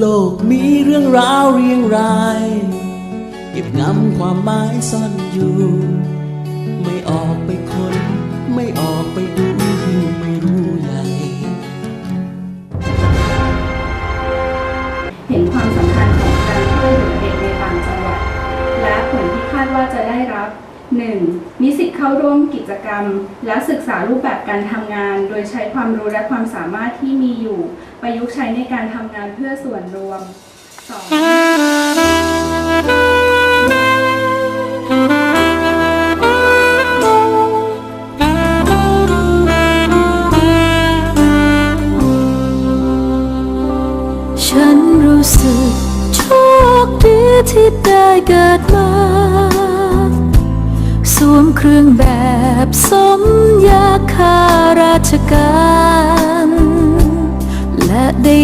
โลกมีเรื่องราวเรียงรายเก็บงำความหมายซ่อนอยู่ ไม่ออกไปคนไม่ออกไปดูยิ่งไม่รู้ใหญ่เห็นความสำคัญของการช่วยเหลือเด็กในต่างจังหวัด และผลที่คาดว่าจะได้รับ 1. นิสิตเข้าร่วมกิจกรรม และศึกษารูปแบบการทำงาน โดยใช้ความรู้และความสามารถที่มีอยู่ ประยุกต์ใช้ในการทำงานเพื่อส่วนรวม 2. ฉันรู้สึกโชคดีที่ได้เกิดมา สวมเครื่องแบบสมยาคาราชการ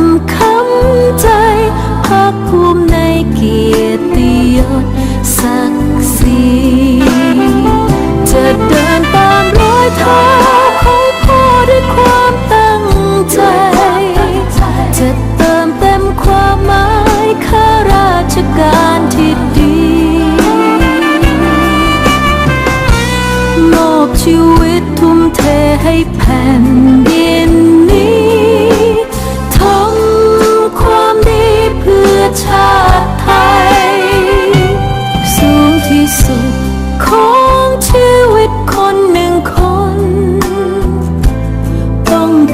ธรรมคำใจภาคภูมิในเกียรติยศศักดิ์ศรีจะเดินตามรอยเท้าของพ่อด้วยความตั้งใจ จะเติมเต็มความหมายข้าราชการที่ดีมอบชีวิตทุ่มเทให้แผ่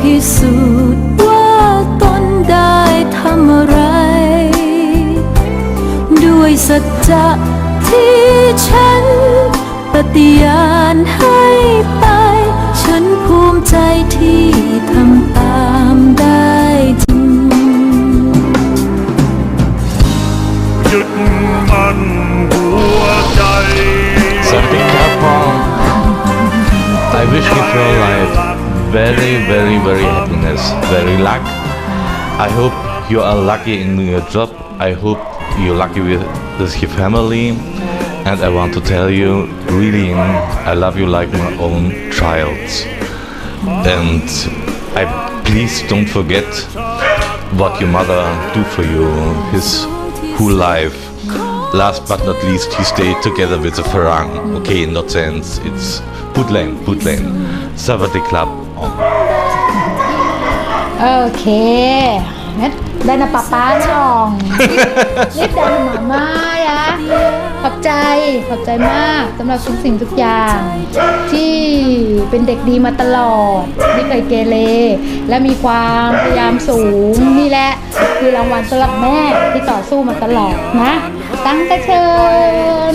พิสูจน์ว่าตนได้ทำอะไร ด้วยสัจจะที่ฉันปฏิญาณให้ไป ฉันภูมิใจที่ทำตามได้จริงหยุดมันหัวใจ Something Papa. I wish you for life very, very, very happiness, very luck. I hope you are lucky in your job. I hope you're lucky with, your family. And I want to tell you, really, I love you like my own child. And I please don't forget what your mother do for you, his whole life. Last but not least, he stayed together with the Farang. Okay, in that sense, it's Putland, Putland. Savati Club. โอเคงั้นได้นะป้าป้าช่องนี่ได้หมาม่ายะขอบใจ ขอบใจมากสำหรับทุกสิ่งทุกอย่าง ที่เป็นเด็กดีมาตลอด ไม่เคยเกเร และมีความพยายามสูง นี่แหละ คือรางวัลสำหรับแม่ที่ต่อสู้มาตลอดนะ ตั้งแต่เชิญ